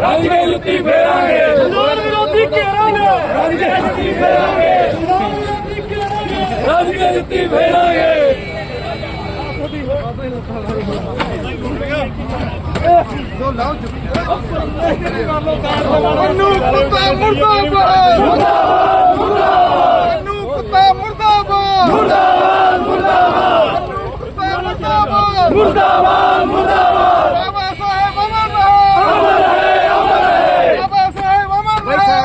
ਫੇਰਾਂਗੇ ਸਰਦਾਰ ਵਿਰੋਧੀ ਘੇਰਾਂਗੇ ਰੱਜ ਕੇ ਜੁੱਤੀ ਫੇਰਾਂਗੇ ਸਰਦਾਰ ਵਿਰੋਧੀ ਘੇਰਾਂਗੇ ਰੱਜ ਕੇ ਜੁੱਤੀ ਫੇਰਾਂਗੇ ਸਰਦਾਰ ਵਿਰੋਧੀ ਜੁੱਤੀ ਨੂੰ ਕੁੱਤਾ ਮੁਰਦਾਬਾਦ ਮੁਰਦਾਬਾਦ ਨੂੰ ਕੁੱਤਾ ਮੁਰਦਾਬਾਦ ਮੁਰਦਾਬਾਦ ਮੁਰਦਾਬਾਦ। ਮੁਰਦਾਬਾਦ ਮੁਰਦਾਬਾਦ ਬਾਬਾ ਸਾਹਿਬ ਅਮਰ ਰਹੇ ਅਮਰ ਰਹੇ ਬਾਬਾ ਸਾਹਿਬ ਅਮਰ ਰਹੇ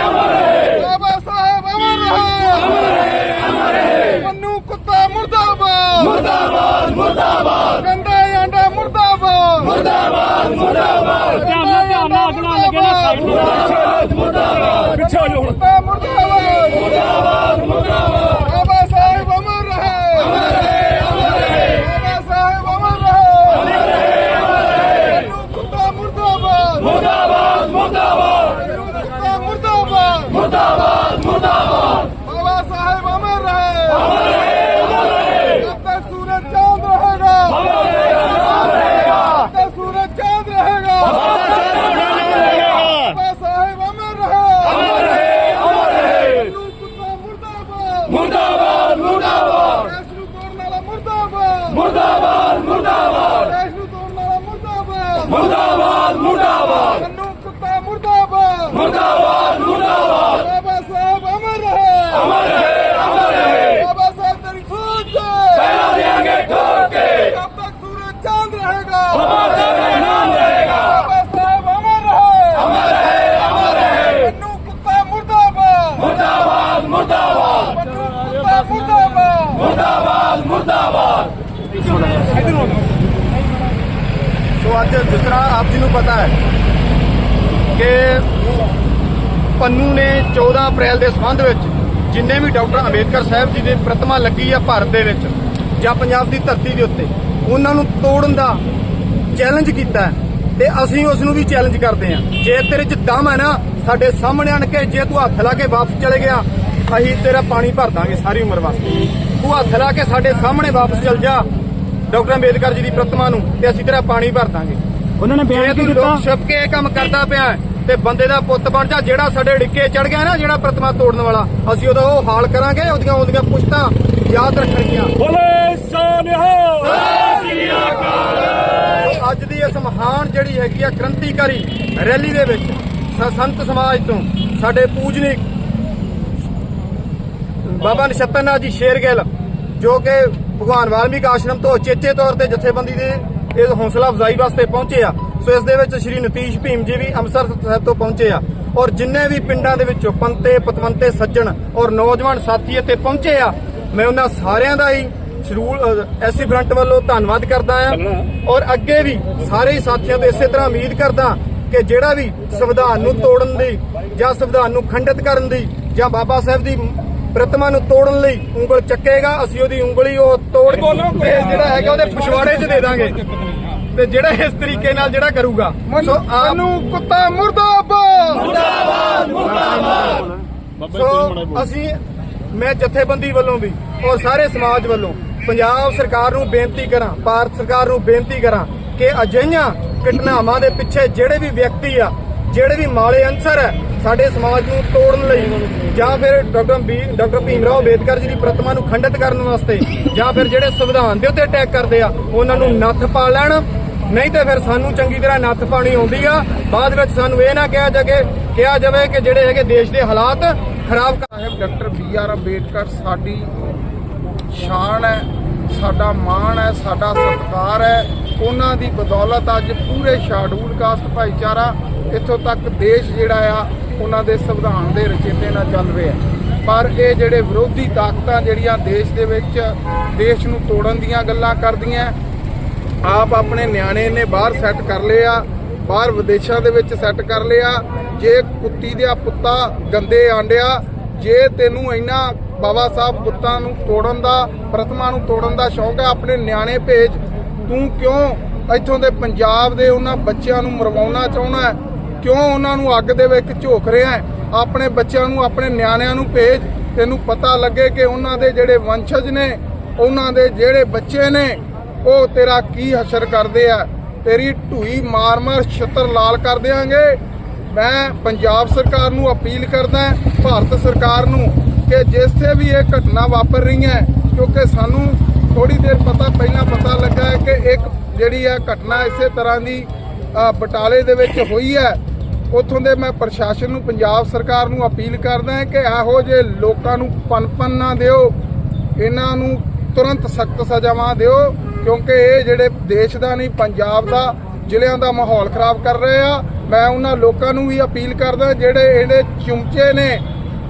ਅਮਰ ਰਹੇ ਬਾਬਾ ਸਾਹਿਬ ਅਮਰ ਰਹੇ ਅਮਰ ਰਹੇ ਮੰਨੂ ਕੁੱਤਾ ਮੁਰਦਾਬਾਦ ਮੁਰਦਾਬਾਦ ਮੁਰਦਾਬਾਦ ਗੰਦਾ ਆਂਡਾ ਮੁਰਦਾਬਾਦ ਮੁਰਦਾਬਾਦ ਮੁਰਦਾਬਾਦ ਧਿਆਨ ਨਾਲ ਧਿਆਨ ਨਾਲ ਅਗਲਾ ਲੱਗੇ ਨਾ ਸਾਈਡ ਨੂੰ ਮੁਰਦਾਬਾਦ ਪਿੱਛੇ ਹੋ ਜਾਓ ਹੁਣ ਕੁੱਤਾ ਮੁਰਦਾਬਾਦ ਮੁਰਦਾਬਾਦ ਮੁਰਦਾਬਾਦ ਬਾਬਾ ਸਾਹਿਬ ਅਮਰ ਰਹੇ ਅਮਰ ਰਹੇ ਅਮਰ ਰਹੇ ਬਾਬਾ ਸਾਹਿਬ ਅਮਰ ਰਹੇ ਅਮਰ ਰਹੇ ਅਮਰ ਰਹੇ ਕੁੱਤਾ ਮੁਰਦਾਬਾਦ ਮੁਰਦਾਬਾਦ ਮੁਰਦਾਬਾਦ ਕੁੱਤਾ ਮੁਰਦਾਬਾਦ ਮੁਰਦਾਬਾਦ ਮੁਰਦਾਬਾਦ ਬਾਬਾ ਸਾਹਿਬ ਅਮਰ ਰਹੇ ਅਮਰ ਰਹੇ ਅਮਰ ਰਹੇ ਜਬ ਤੱਕ ਸੂਰਜ ਚਾਂਦ ਰਹੇਗਾ ਅਮਰ ਰਹੇਗਾ ਜਬ ਤੱਕ ਸੂਰਜ ਚਾਂਦ ਰਹੇਗਾ ਬਾਬਾ ਸਾਹਿਬ ਅਮਰ ਰਹੇ ਅਮਰ ਰਹੇ ਅਮਰ ਰਹੇ ਕੁੱਤਾ ਮੁਰਦਾਬਾਦ ਮੁਰਦਾਬਾਦ ਮੁਰਦਾਬਾਦ ਦੇਸ਼ ਨੂੰ ਤੋੜਨ ਵਾਲਾ ਮੁਰਦਾਬਾਦ ਮੁਰਦਾਬਾਦ ਮੁਰਦਾਬਾਦ ਦੇਸ਼ ਨੂੰ ਤੋੜਨ ਵਾਲਾ ਮੁਰਦਾਬਾਦ ਮੁਰਦਾਬਾਦ ਮੁਰਦਾਬਾਦ ਮੰਨੂ ਕੁੱਤਾ ਮੁਰਦਾਬਾਦ ਮੁਰਦਾਬਾਦ ਮੁਰਦਾਬਾਦ ਬਾਬਾ ਸਾਹਿਬ ਅਮਰ ਰਹੇ ਅਮਰ ਰਹੇ ਅਮਰ ਰਹੇ ਬਾਬਾ ਸਾਹਿਬ ਤੇਰੀ ਸੋਚ ਹੈ ਪਹਿਰਾ ਦੇਾਂਗੇ ਠੋਕ ਕੇ ਜਬ ਤੱਕ ਸੂਰਜ ਚਾਂਦ ਰਹੇਗਾ ਬਾਬਾ ਸਾਹਿਬ ਨਾਮ ਰਹੇਗਾ ਬਾਬਾ ਸਾਹਿਬ ਅਮਰ ਰਹੇ ਅਮਰ ਰਹੇ ਅਮਰ ਰਹੇ ਮੰਨੂ ਕੁੱਤਾ ਮੁਰਦਾਬਾਦ ਮੁਰਦਾਬਾਦ ਮੁਰਦਾਬਾਦ ਮੰਨੂ ਕੁੱਤਾ ਮੁਰਦਾਬਾਦ ਮੁਰਦਾਬਾਦ ਮੁਰਦਾਬਾਦ ਸੋ ਅੱਜ ਜਿਸ ਤਰ੍ਹਾਂ ਆਪ ਜੀ ਨੂੰ ਪਤਾ ਹੈ ਕਿ ਪੰਨੂ ਨੇ 14 ਅਪ੍ਰੈਲ ਦੇ ਸੰਬੰਧ ਵਿੱਚ ਜਿੰਨੇ ਵੀ ਡਾਕਟਰ ਅੰਬੇਦਕਰ ਸਾਹਿਬ ਜੀ ਦੀ ਪ੍ਰਤਿਮਾ ਲੱਗੀ ਆ ਭਾਰਤ ਦੇ ਵਿੱਚ ਜਾਂ ਪੰਜਾਬ ਦੀ ਧਰਤੀ ਦੇ ਉੱਤੇ, ਉਹਨਾਂ ਨੂੰ ਤੋੜਨ ਦਾ ਚੈਲੰਜ ਕੀਤਾ ਤੇ ਅਸੀਂ ਉਸ ਨੂੰ ਵੀ ਚੈਲੰਜ ਕਰਦੇ ਹਾਂ। ਜੇ ਤੇਰੇ 'ਚ ਦਮ ਹੈ ਨਾ, ਸਾਡੇ ਸਾਹਮਣੇ ਆਣ ਕੇ ਜੇ ਤੂੰ ਹੱਥ ਲਾ ਕੇ ਵਾਪਸ ਚਲੇ ਗਿਆ, ਅਸੀਂ ਤੇਰਾ ਪਾਣੀ ਭਰ ਦਾਂਗੇ ਸਾਰੀ ਉਮਰ ਵਾਸਤੇ। ਤੂੰ ਹੱਥ ਲਾ ਕੇ ਸਾਡੇ ਸਾਹਮਣੇ ਵਾਪਸ ਚਲ ਜਾ ਡਾਕਟਰ ਅੰਬੇਦਕਰ ਜੀ ਦੀ ਪ੍ਰਤਿਮਾ ਨੂੰ ਤੇ ਅਸੀਂ ਤੇਰਾ ਪਾਣੀ ਭਰ ਦਾਂਗੇ। ਉਹਨਾਂ ਨੇ ਬਿਆਨ ਕੀ ਦਿੱਤਾ? ਛਪ ਕੇ ਇਹ ਕੰਮ ਕਰਦਾ ਪਿਆ ਤੇ ਬੰਦੇ ਦਾ ਪੁੱਤ ਬਣ ਜਾ ਜਿਹੜਾ ਸਾਡੇ ਡਿੱਕੇ ਚੜ ਗਿਆ ਨਾ ਜਿਹੜਾ ਪ੍ਰਤਿਮਾ ਤੋੜਨ ਵਾਲਾ ਅਸੀਂ ਉਹਦਾ ਉਹ ਹਾਲ ਕਰਾਂਗੇ ਉਹਦੀਆਂ ਉਹਦੀਆਂ ਪੁਸ਼ਤਾਂ ਯਾਦ ਰੱਖਣਗੀਆਂ। ਬੋਲੇ ਸਾਨਿਹਾ ਅੱਜ ਦੀ ਇਸ ਮਹਾਨ ਜਿਹੜੀ ਹੈਗੀ ਆ ਕ੍ਰਾਂਤੀਕਾਰੀ ਰੈਲੀ ਦੇ ਵਿੱਚ ਸੰਤ ਸਮਾਜ ਤੋਂ ਸਾਡੇ ਪੂਜਨੀਕ ਬਾਬਾ ਨਛੱਤਰਨਾਥ ਜੀ ਸ਼ੇਰਗਿੱਲ ਜੋ ਕਿ ਭਗਵਾਨ ਵਾਲਮੀਕ ਆਸ਼ਰਮ ਤੋਂ ਚੇਚੇ ਤੌਰ ਤੇ ਜਥੇਬੰਦੀ ਦੇ ਇਹ ਹੌਸਲਾ ਅਫਜ਼ਾਈ ਵਾਸਤੇ ਪਹੁੰਚੇ ਆ। ਸੋ ਇਸ ਦੇ ਵਿੱਚ ਸ਼੍ਰੀ ਨਤੀਸ਼ ਭੀਮ ਜੀ ਵੀ ਅੰਮ੍ਰਿਤਸਰ ਸਾਹਿਬ ਤੋਂ ਪਹੁੰਚੇ ਆ। ਔਰ ਜਿੰਨੇ ਵੀ ਪਿੰਡਾਂ ਦੇ ਵਿੱਚੋਂ ਪੰਤੇ ਪਤਵੰਤੇ ਸੱਜਣ ਔਰ ਨੌਜਵਾਨ ਸਾਥੀ ਇੱਥੇ ਪਹੁੰਚੇ ਆ ਮੈਂ ਉਹਨਾਂ ਸਾਰਿਆਂ ਦਾ ਹੀ ਸ਼ਰੂਲ ਐਸਸੀ ਫਰੰਟ ਵੱਲੋਂ ਧੰਨਵਾਦ ਕਰਦਾ ਆ। ਔਰ ਅੱਗੇ ਵੀ ਸਾਰੇ ਹੀ ਸਾਥੀਆਂ ਤੋਂ ਇਸੇ ਤਰ੍ਹਾਂ ਉਮੀਦ ਕਰਦਾ ਕਿ ਜਿਹੜਾ ਵੀ ਸੰਵਿਧਾਨ ਨੂੰ ਤੋੜਨ ਦੀ ਜਾਂ ਸੰਵਿਧਾਨ ਨੂੰ ਖੰਡਿਤ ਕਰਨ ਦੀ ਜਾਂ ਬਾਬਾ ਸਾਹਿਬ ਦੀ ਪ੍ਰਤਿਮਾ ਨੂੰ ਤੋੜਨ ਲਈ ਉਂਗਲ ਚੱਕੇਗਾ ਅਸੀਂ ਉਹਦੀ ਉਂਗਲੀ ਉਹ ਤੋੜ ਕੇ ਜਿਹੜਾ ਹੈਗਾ ਉਹਦੇ ਪਿਛਵਾੜੇ 'ਚ ਦੇ ਦਾਂਗੇ। ਤੇ ਜਿਹੜਾ ਇਸ ਤਰੀਕੇ ਨਾਲ ਜਿਹੜਾ ਕਰੂਗਾ। ਸੋ ਆਪ ਨੂੰ ਕੁੱਤਾ ਮੁਰਦਾਬਾਦ। ਸੋ ਅਸੀਂ ਮੈਂ ਜਥੇਬੰਦੀ ਵੱਲੋਂ ਵੀ ਔਰ ਸਾਰੇ ਸਮਾਜ ਵੱਲੋਂ ਪੰਜਾਬ ਸਰਕਾਰ ਨੂੰ ਬੇਨਤੀ ਕਰਾਂ ਭਾਰਤ ਸਰਕਾਰ ਨੂੰ ਬੇਨਤੀ ਕਰਾਂ ਕਿ ਅਜਿਹੀਆਂ ਘਟਨਾਵਾਂ ਦੇ ਪਿੱਛੇ ਜਿਹੜੇ ਵੀ ਵਿਅਕਤੀ ਆ ਜਿਹੜੇ ਵੀ ਮਾਲੇ ਅੰਸਰ ਹੈ, ਸਾਡੇ ਸਮਾਜ ਨੂੰ ਤੋੜਨ ਲਈ ਜਾਂ ਫਿਰ doctor B, doctor Bhim Rao Ambedkar ji ਦੀ ਪ੍ਰਤਿਮਾ ਨੂੰ ਖੰਡਿਤ ਕਰਨ ਵਾਸਤੇ ਜਾਂ ਫਿਰ ਜਿਹੜੇ ਸੰਵਿਧਾਨ ਦੇ ਉੱਤੇ ਅਟੈਕ ਕਰਦੇ ਆ, ਉਹਨਾਂ ਨੂੰ ਨੱਥ ਪਾ ਲੈਣ। ਨਹੀਂ ਤੇ ਫਿਰ ਸਾਨੂੰ ਚੰਗੀ ਤਰ੍ਹਾਂ ਨੱਥ ਪਾਣੀ ਆਉਂਦੀ ਆ। ਬਾਅਦ ਵਿੱਚ ਸਾਨੂੰ ਇਹ ਨਾ ਕਿਹਾ ਜਾਵੇ ਕਿਹਾ ਜਾਵੇ ਕਿ ਜਿਹੜੇ ਹੈਗੇ ਦੇਸ਼ ਦੇ ਹਾਲਾਤ ਖਰਾਬ ਕਰ ਸਾਹਿਬ, ਡਾਕਟਰ ਬੀ ਆਰ ਅੰਬੇਦਕਰ ਸਾਡੀ ਸ਼ਾਨ ਹੈ, ਸਾਡਾ ਮਾਣ ਹੈ, ਸਾਡਾ ਸਤਿਕਾਰ ਹੈ। ਉਹਨਾਂ ਦੀ ਬਦੌਲਤ ਅੱਜ ਪੂਰੇ ਸ਼ਾਡੂਲ ਕਾਸਟ ਭਾਈਚਾਰਾ ਇੱਥੋਂ ਤੱਕ ਦੇਸ਼ ਜਿਹੜਾ ਆ, ਉਹਨਾਂ ਦੇ ਸੰਵਿਧਾਨ ਦੇ ਰਚੇਤੇ ਨਾਲ ਚੱਲ ਰਿਹਾ ਪਰ ਇਹ ਜਿਹੜੇ ਵਿਰੋਧੀ ਤਾਕਤਾਂ ਜਿਹੜੀਆਂ ਦੇਸ਼ ਦੇ ਵਿੱਚ, ਦੇਸ਼ ਨੂੰ ਤੋੜਨ ਦੀਆਂ ਗੱਲਾਂ ਕਰਦੀਆਂ, ਆਪ ਆਪਣੇ ਨਿਆਣੇ ਨੇ ਬਾਹਰ ਸੈੱਟ ਕਰ ਲਿਆ, ਬਾਹਰ ਵਿਦੇਸ਼ਾਂ ਦੇ ਵਿੱਚ ਸੈੱਟ ਕਰ ਲਿਆ, ਜੇ ਕੁੱਤੀ ਦੇ ਪੁੱਤਾ ਗੰਦੇ ਆਂਡਿਆ, ਜੇ ਤੈਨੂੰ ਇੰਨਾ ਬਾਬਾ ਸਾਹਿਬ ਪੁੱਤਾਂ ਨੂੰ ਤੋੜਨ ਦਾ ਪ੍ਰਤਮਾ ਨੂੰ ਤੋੜਨ ਦਾ ਸ਼ੌਂਕ ਹੈ, ਆਪਣੇ ਨਿਆਣੇ ਭੇਜ, ਤੂੰ ਕਿਉਂ ਇੱਥੋਂ ਦੇ ਪੰਜਾਬ ਦੇ ਉਹਨਾਂ ਬੱਚਿਆਂ ਨੂੰ ਮਰਵਾਉਣਾ ਚਾਹੁੰਦਾ ਕਿਉਂ ਉਹਨਾਂ ਨੂੰ ਅੱਗ ਦੇ ਵਿੱਚ ਝੋਕ ਰਿਹਾ ਹੈ? ਆਪਣੇ ਬੱਚਿਆਂ ਨੂੰ ਆਪਣੇ ਨਿਆਣਿਆਂ ਨੂੰ ਭੇਜ। ਤੈਨੂੰ ਪਤਾ ਲੱਗੇ ਕਿ ਉਹਨਾਂ ਦੇ ਜਿਹੜੇ ਵੰਸ਼ਜ ਨੇ ਉਹਨਾਂ ਦੇ ਜਿਹੜੇ ਬੱਚੇ ਨੇ ਉਹ ਤੇਰਾ ਕੀ ਹਸ਼ਰ ਕਰਦੇ ਆ? ਤੇਰੀ ਢੂਈ ਮਾਰ-ਮਾਰ ਛਤਰ ਲਾਲ ਕਰ ਦੇਾਂਗੇ ਮੈਂ ਪੰਜਾਬ ਸਰਕਾਰ ਨੂੰ ਅਪੀਲ ਕਰਦਾ ਭਾਰਤ ਸਰਕਾਰ ਨੂੰ ਕਿ ਜਿਸ ਤੇ ਵੀ ਇਹ ਘਟਨਾ ਵਾਪਰ ਰਹੀ ਹੈ, ਕਿਉਂਕਿ ਸਾਨੂੰ ਥੋੜੀ ਦੇਰ ਪਤਾ ਪਹਿਲਾਂ ਪਤਾ ਲੱਗਾ ਹੈ ਕਿ ਇੱਕ ਜਿਹੜੀ ਹੈ ਘਟਨਾ ਇਸੇ ਤਰ੍ਹਾਂ ਦੀ ਬਟਾਲੇ ਦੇ ਵਿੱਚ ਹੋਈ ਹੈ। ਉੱਥੋਂ ਦੇ ਮੈਂ ਪ੍ਰਸ਼ਾਸਨ ਨੂੰ, ਪੰਜਾਬ ਸਰਕਾਰ ਨੂੰ ਅਪੀਲ ਕਰਦਾ ਹਾਂ ਕਿ ਇਹੋ ਜਿਹੇ ਲੋਕਾਂ ਨੂੰ ਪਨਪਨ ਨਾ ਦਿਓ। ਇਹਨਾਂ ਨੂੰ ਤੁਰੰਤ ਸਖਤ ਸਜ਼ਾਵਾਂ ਦਿਓ, ਕਿਉਂਕਿ ਇਹ ਜਿਹੜੇ ਦੇਸ਼ ਦਾ ਨਹੀਂ, ਪੰਜਾਬ ਦਾ, ਜ਼ਿਲ੍ਹਿਆਂ ਦਾ ਮਾਹੌਲ ਖਰਾਬ ਕਰ ਰਹੇ ਆ। ਮੈਂ ਉਹਨਾਂ ਲੋਕਾਂ ਨੂੰ ਵੀ ਅਪੀਲ ਕਰਦਾ, ਜਿਹੜੇ ਇਹਦੇ ਚੁੰਮਚੇ ਨੇ,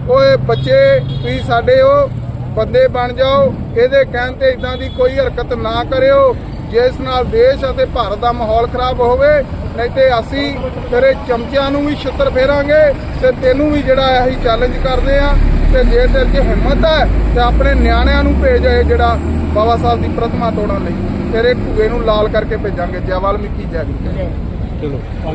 ਓਏ ਬੱਚੇ, ਤੁਸੀਂ ਸਾਡੇ ਉਹ ਬੰਦੇ ਬਣ ਜਾਓ। ਇਹਦੇ ਕਹਿਣ ਤੇ ਇਦਾਂ ਦੀ ਕੋਈ ਹਰਕਤ ਨਾ ਕਰਿਓ। ਜਿਸ ਨਾਲ ਦੇਸ਼ ਅਤੇ ਭਾਰਤ ਦਾ ਮਾਹੌਲ ਖਰਾਬ ਹੋਵੇ, ਨਹੀਂ ਤੇ ਅਸੀਂ ਤੇਰੇ ਚਮਚਿਆਂ ਨੂੰ ਵੀ ਛਿੱਤਰ ਫੇਰਾਂਗੇ ਤੇ ਤੈਨੂੰ ਵੀ ਜਿਹੜਾ ਅਸੀਂ ਚੈਲੰਜ ਕਰਦੇ ਆ ਤੇ ਜੇ ਤੇਰੇ 'ਚ ਹਿੰਮਤ ਹੈ, ਤੇ ਆਪਣੇ ਨਿਆਣਿਆਂ ਨੂੰ ਭੇਜ ਇਹ ਜਿਹੜਾ ਬਾਬਾ ਸਾਹਿਬ ਦੀ ਪ੍ਰਤਿਮਾ ਤੋੜਨ ਲਈ। ਤੇਰੇ ਢੂਏ ਨੂੰ ਲਾਲ ਕਰਕੇ ਭੇਜਾਂਗੇ ਜੈ ਵਾਲਮੀਕੀ ਜੈ ਗੁਰੂ। ਚਲੋ, ਆ